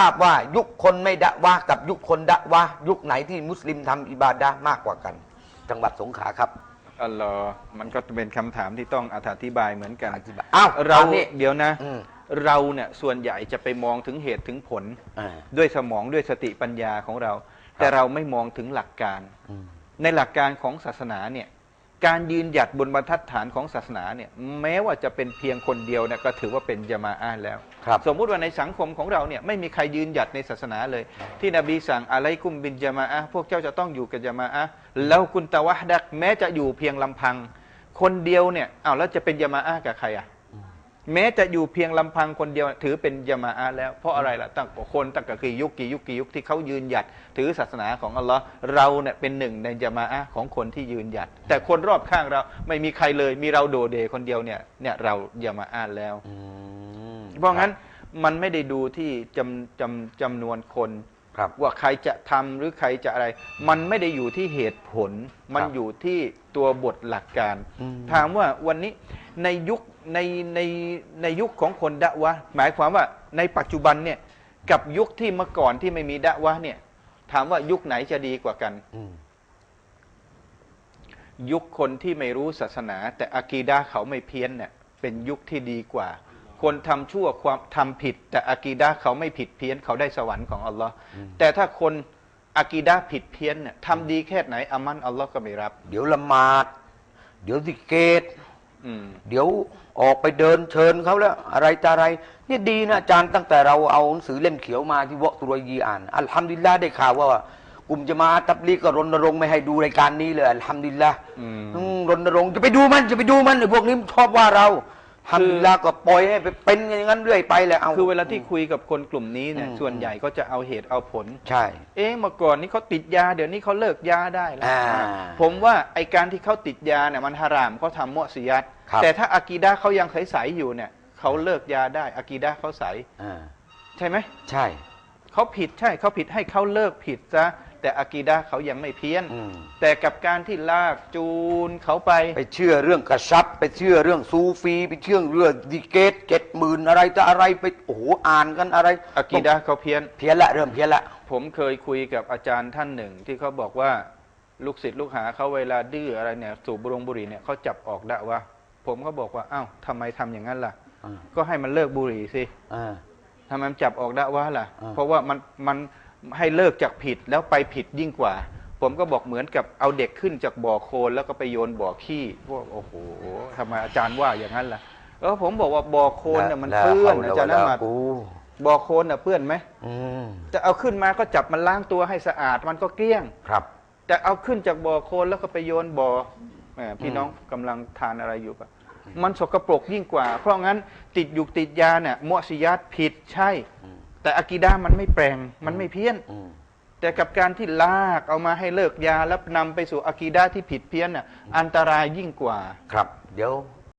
ทราบว่ายุคคนไม่ดะวะกับยุคคนดะวะยุคไหนที่มุสลิมทำอิบาดะห์มากกว่ากัน จังหวัดสงขลาครับ อัลลอฮ์มันก็เป็นคำถามที่ต้องอธิบายเหมือนกันอธิบายอ้าวเราถามนี่เดี๋ยวนะ อืม เราเนี่ยส่วนใหญ่จะไปมองถึงเหตุถึงผล อ่า ด้วยสมองด้วยสติปัญญาของเรา แต่เราไม่มองถึงหลักการอืมในหลักการของศาสนาเนี่ย การยืนหยัดบนบรรทัดฐานของศาสนาเนี่ยแม้ว่าจะเป็นเพียงคนเดียวเนี่ยก็ถือว่าเป็นยามาอะห์แล้วครับสมมุติว่าในสังคมของเราเนี่ยไม่มีใครยืนหยัดในศาสนาเลย ที่นบีสั่งอะไรกุมบินยามาอะห์พวกเจ้าจะต้องอยู่กับยามาอะห์แล้วคุณตะวะดักแม้จะอยู่เพียงลำพัง คนเดียวเนี่ยอ้าวแล้วจะเป็นยามาอะห์กับใครอะ แม้จะอยู่เพียงลำพังคนเดียวถือเป็นยามาอะห์แล้ว เพราะอะไรล่ะตั้งคนตั้งแต่กี่ยุคกี่ยุคกี่ยุคที่เขายืนหยัด ถือศาสนาของอัลลอฮ์เราเนี่ยเป็นหนึ่งในยามาอะห์ของคนที่ยืนหยัด แต่คนรอบข้างเราไม่มีใครเลย มีเราโดเดคนเดียวเนี่ยเนี่ยเรายามาอะห์แล้วอืมเพราะงั้นมันไม่ได้ดูที่จำจำจำนวนคน ครับ ว่าใครจะทำหรือใครจะอะไร มันไม่ได้อยู่ที่เหตุผล มันครับอยู่ที่ตัวบทหลักการ อืม ถามว่าวันนี้ในยุคในในในยุคของคนดะวะห์หมายความว่าในปัจจุบันเนี่ยกับยุคที่เมื่อก่อนที่ไม่มีดะวะห์เนี่ยถามว่ายุคไหนจะดีกว่ากัน อืมยุคคนที่ไม่รู้ศาสนา แต่อากีดะห์เขาไม่เพี้ยนเนี่ยเป็นยุคที่ดีกว่า คนทำชั่วความทำผิด แต่อากีดะห์เขาไม่ผิดเพี้ยนเขาได้สวรรค์ของอัลลอฮ์แต่ถ้าคนอากีดะห์ผิดเพี้ยนเนี่ยทำดีแค่ไหนอามันอัลลอฮ์ก็ไม่รับ เดี๋ยวละหมาด เดี๋ยวสิเกตอืมเดี๋ยวออกไปเดินเชิญเขาแล้ว อะไรต่ออะไรนี่ดีนะอาจารย์ตั้งแต่เราเอาหนังสือเล่มเขียวมาที่วะตุรยีอ่านอัลฮัมดุลิลลาห์ได้ข่าวว่ากลุ่มจะมาตับลีกก็รณรงค์ไม่ให้ดูรายการนี้เลยอัลฮัมดุลิลลาห์อืมอืมรณรงค์จะไปดูมันจะไปดูมันไอ้พวกนี้ชอบว่าเรา อัลฮัมดุลิลลาห์ก็ปล่อยให้ไปเป็นอย่างนั้นเรื่อยไปแหละเอาคือเวลาที่คุยกับคนกลุ่มนี้เนี่ยอืมส่วนใหญ่ก็จะเอาเหตุเอาผล ใช่ เอ๊ะเมื่อก่อนนี้เขาติดยา เดี๋ยวนี้เขาเลิกยาได้แล้วอ่าผมว่าไอการที่เขาติดยาเนี่ยมันฮารามเขาทำมุสยัดครับแต่ถ้าอากีดะห์เขายังใสๆอยู่เนี่ยเขาเลิกยาได้อากีดะห์เขาใสอ่าใช่ไหมใช่ เขาผิดใช่เขาผิดให้เขาเลิกผิดซะแต่อากีดะห์เขายังไม่เพี้ยนอืมแต่กับการที่ลากจูนเขาไป ไปเชื่อเรื่องกระชับ ไปเชื่อเรื่องซูฟีไปเชื่อเรื่องดีเกตเจ็ดหมื่นอะไรต่ออะไรไปโอ้โหอ่านกันอะไรอากีดะห์เขาเพี้ยนเพี้ยนละเริ่มเพี้ยนละ ผมเคยคุยกับอาจารย์ท่านหนึ่ง ที่เขาบอกว่าลูกศิษย์ลูกหาเขาเวลาดื้ออะไรเนี่ยสูบบุหรงบุหรี่เนี่ยเขาจับออกได้ว่าผมก็บอกว่าอ้าวทำไมทำอย่างนั้นล่ะอ่าก็ให้มันเลิกบุหรี่สิอ่าทำไมมันจับออกได้ว่าล่ะอ่าเพราะว่ามันมันให้เลิกจากผิดแล้วไปผิดยิ่งกว่า ผมก็บอกเหมือนกับเอาเด็กขึ้นจากบ่อโคลนแล้วก็ไปโยนบ่อขี้พวกโอ้โหทำไมอาจารย์ว่าอย่างนั้นล่ะเออผมบอกว่าบ่อโคลนเนี่ยมันละเปื้อนละอาจารย์นั่นมากูบ่อโคลนน่ะเปื้อนไหมอืมจะเอาขึ้นมาก็จับมันล้างตัวให้สะอาดมันก็เกลี้ยงครับ แต่เอาขึ้นจากบ่อโคลนแล้วก็ไปโยนบ่อแหมพี่อืมน้องกำลังทานอะไรอยู่ปะ มันสกปรกยิ่งกว่า เพราะงั้นติดยุกติดยาเนี่ยมุสยัดผิดใช่อืมแต่อากีดามันไม่แปลงมันไม่เพี้ยนอืมแต่กับการที่ลากเอามาให้เลิกยาแล้วนำไปสู่อากีดาที่ผิดเพี้ยนน่ะอันตรายยิ่งกว่า ครับ เดี๋ยว